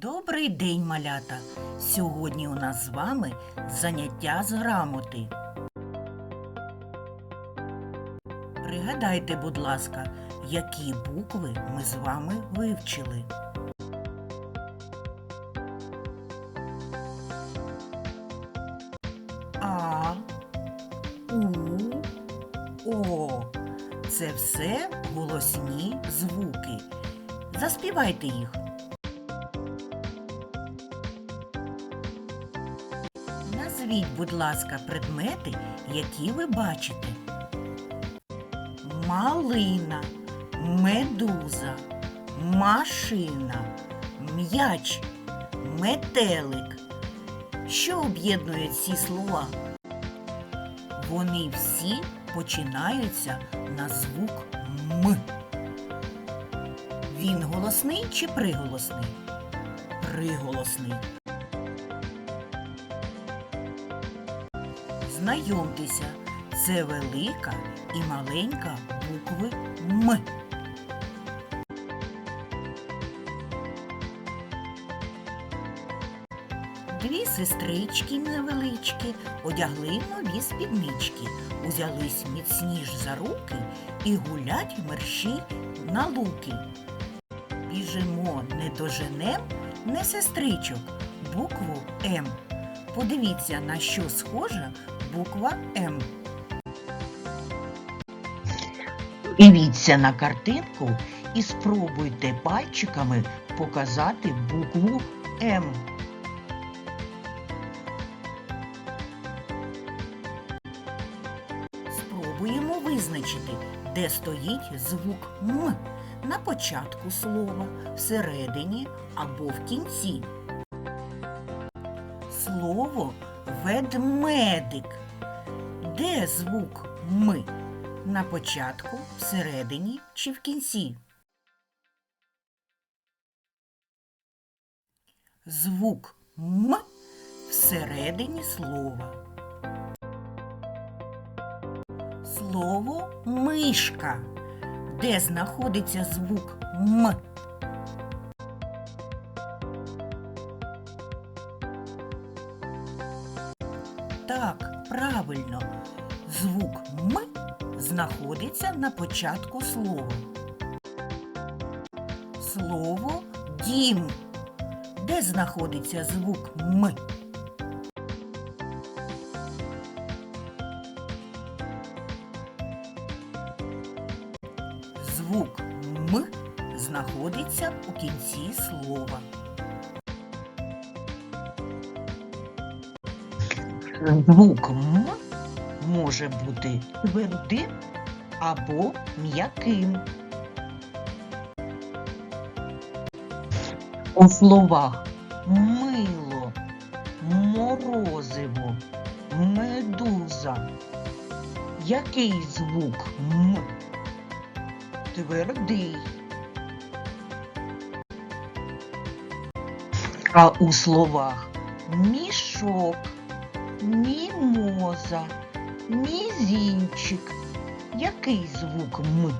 Добрий день, малята! Сьогодні у нас з вами заняття з грамоти. Пригадайте, будь ласка, які букви ми з вами вивчили. А, У, О. Це все голосні звуки. Заспівайте їх. Назвіть, будь ласка, предмети, які ви бачите. Малина, медуза, машина, м'яч, метелик. Що об'єднує ці слова? Вони всі починаються на звук М. Він голосний чи приголосний? Приголосний. Знайомтеся, це велика і маленька букви М. Дві сестрички невеличкі одягли нові спіднички, узялись міцніш за руки і гулять мерщі на луки. Біжимо не доженем, не сестричок, букву М. Подивіться, на що схожа буква М. Дивіться на картинку і спробуйте пальчиками показати букву М. Спробуємо визначити, де стоїть звук М на початку слова, всередині або в кінці. Слово ведмедик. Де звук М? На початку, всередині чи в кінці? Звук М всередині слова. Слово мишка. Де знаходиться звук М? Знаходиться на початку слова. Слово дім. Де знаходиться звук М? Звук М знаходиться у кінці слова. Звук М може бути твердим або м'яким. У словах мило, морозиво, медуза. Який звук М? Твердий. А у словах мішок, мімоза, мізінчик. Який звук М?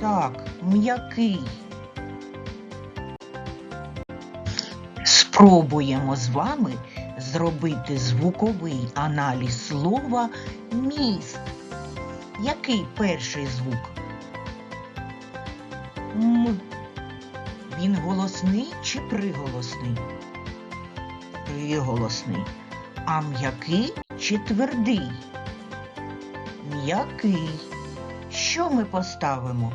Так, м'який. Спробуємо з вами зробити звуковий аналіз слова міст. Який перший звук? М. Він голосний чи приголосний? Приголосний. А м'який чи твердий? М'який. Що ми поставимо?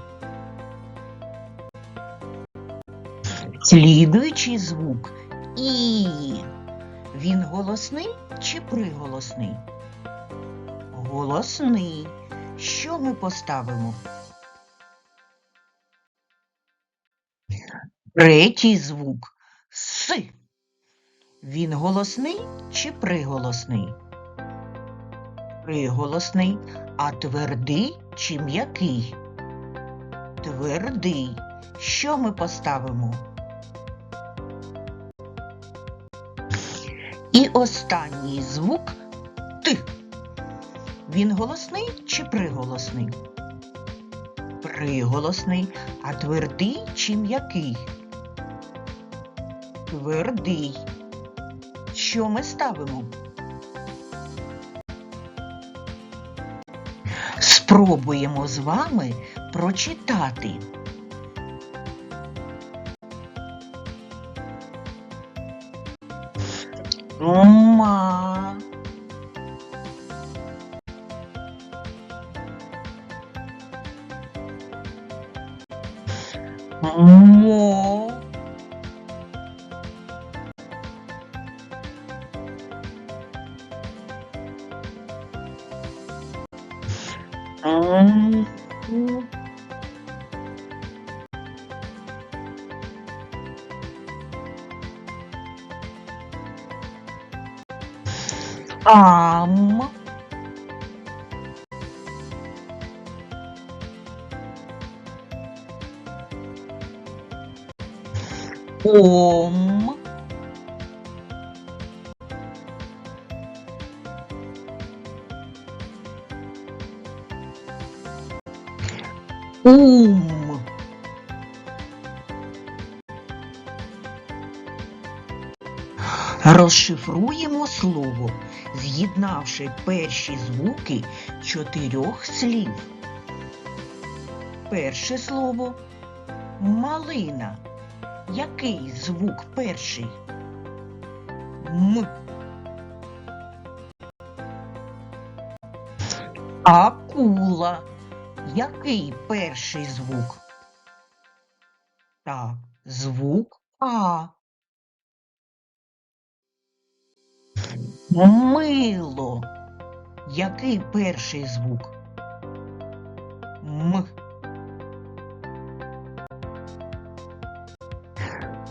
Слідуючий звук І. Він голосний чи приголосний? Голосний. Що ми поставимо? Третій звук С. Він голосний чи приголосний? Приголосний, а твердий чи м'який? Твердий. Що ми поставимо? І останній звук Т. Він голосний чи приголосний? Приголосний, а твердий чи м'який? Твердий. Що ми ставимо? Спробуємо з вами прочитати. Ма. Мо. 아. 음. 아, 음. 엄마. 엄마. Ум. Розшифруємо слово, з'єднавши перші звуки чотирьох слів. Перше слово малина. Який звук перший? М. Акула. Який перший звук? Так, звук А. Мило. Який перший звук? М.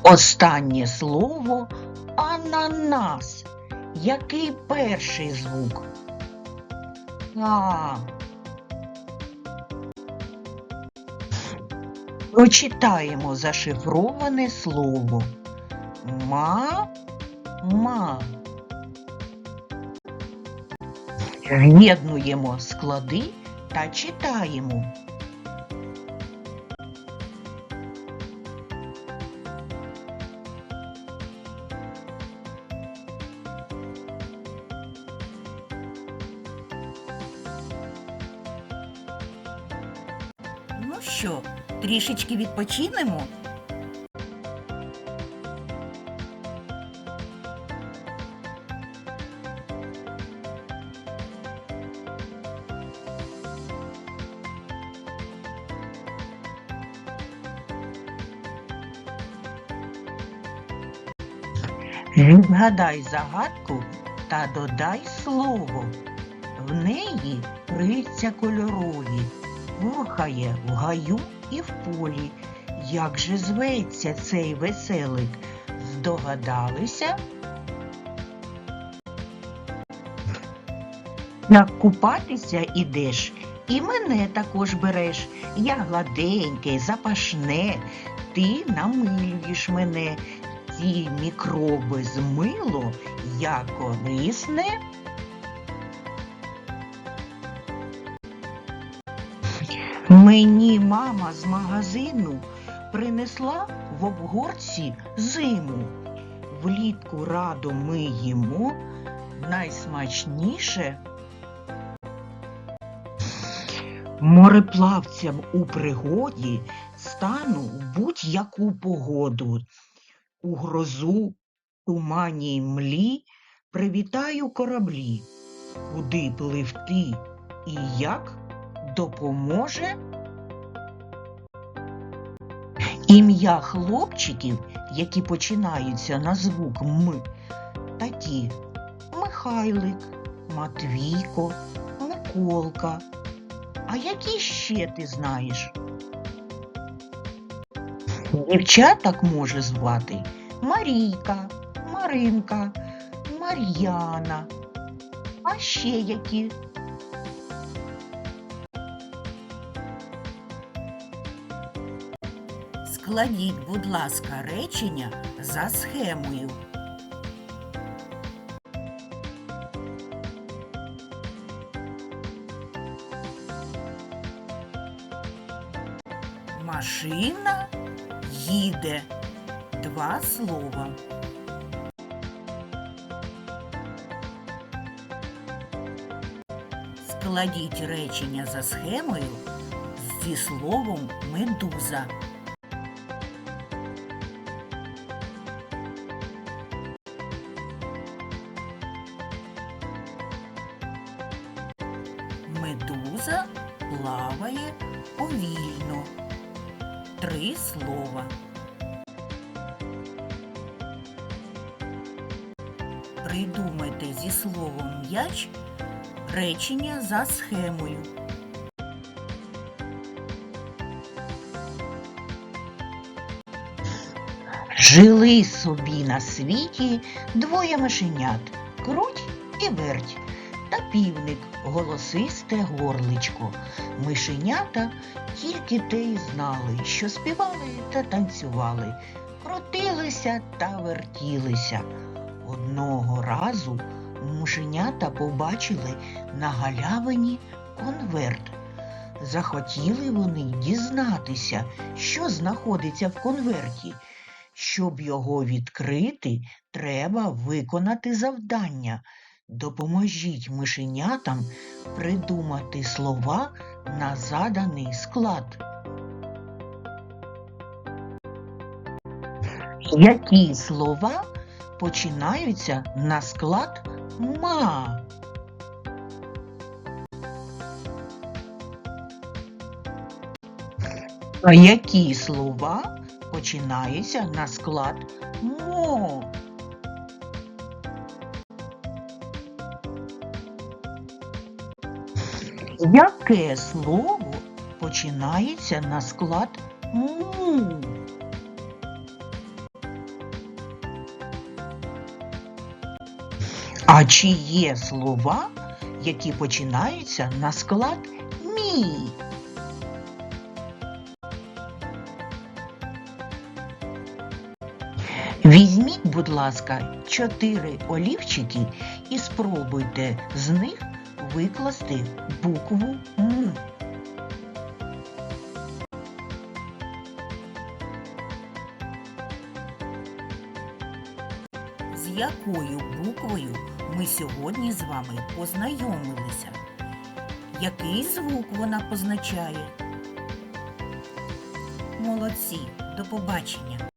Останнє слово ананас. Який перший звук? А. Прочитаємо зашифроване слово. Ма. Ма. З'єднуємо склади та читаємо. Ну що, трішечки відпочинемо? Відгадай загадку та додай слово. В неї крильця кольорові, Мурхає в гаю і в полі. Як же зветься цей веселик? Здогадалися? Як купатися ідеш, і мене також береш. Я гладеньке, запашне, ти намилюєш мене. Ті мікроби змило, я корисне. Мені мама з магазину принесла в обгорці зиму. Влітку радо ми їмо найсмачніше. Мореплавцям у пригоді стану будь-яку погоду. У грозу, тумані й млі привітаю кораблі. Куди пливти і як допоможе? Ім'я хлопчиків, які починаються на звук М, такі Михайлик, Матвійко, Миколка. А які ще ти знаєш? Дівчаток може звати Марійка, Маринка, Мар'яна. А ще які? Складіть, будь ласка, речення за схемою. Машина їде, два слова. Складіть речення за схемою зі словом медуза. Медуза плаває повільно. Три слова. Придумайте зі словом м'яч речення за схемою. Жили собі на світі двоє мишенят круть і верть та півник голосисте горличко. Мишенята тільки те й знали, що співали та танцювали, крутилися та вертілися. Одного разу мишенята побачили на галявині конверт. Захотіли вони дізнатися, що знаходиться в конверті. Щоб його відкрити, треба виконати завдання. Допоможіть мишенятам придумати слова на заданий склад. Які слова починаються на склад ма? А які слова починаються на склад мо? Яке слово починається на склад му? А чи є слова, які починаються на склад мі? Візьміть, будь ласка, чотири олівчики і спробуйте з них викласти букву М. З якою буквою ми сьогодні з вами познайомилися? Який звук вона позначає? Молодці, до побачення!